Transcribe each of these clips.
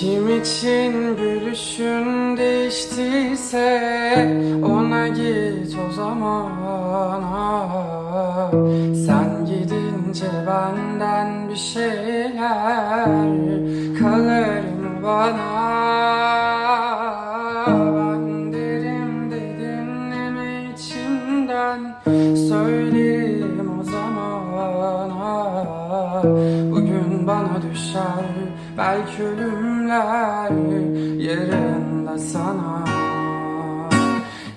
Kim için gülüşün değiştiyse ona git o zaman ah. Sen gidince benden bir şeyler kalır mı bana Ben derim de dinleme içimden söylerim o zaman ah. Bugün bana düşer belki ölümler yarın sana.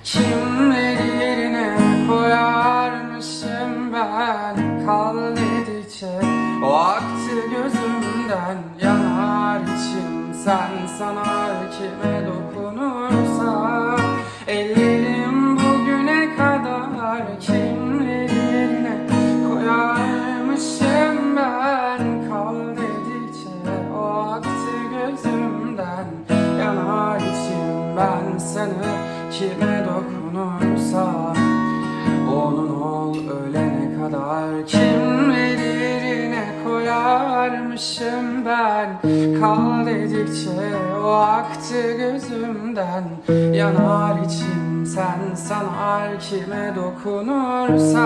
Kimleri yerine koyarmışım ben Kal dedikçe o aktı gözümden Yanar içim. Sen sanar kime dokunursa Ellerim ben sanıp kime dokunursa Onun ol ölene kadar kimleri yerine koyarmışım ben. Kal dedikçe o aktı gözümden Yanar içim sen sanar kime dokunursa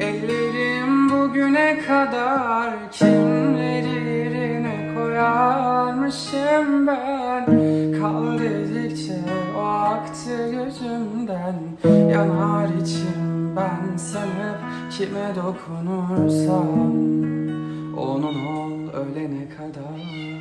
Ellerim bugüne kadar kimleri yerine koyarmışım ben Kal dedikçe o aktı gözümden. Yanar içim ben sanıp kime dokunursam Onun ol ölene kadar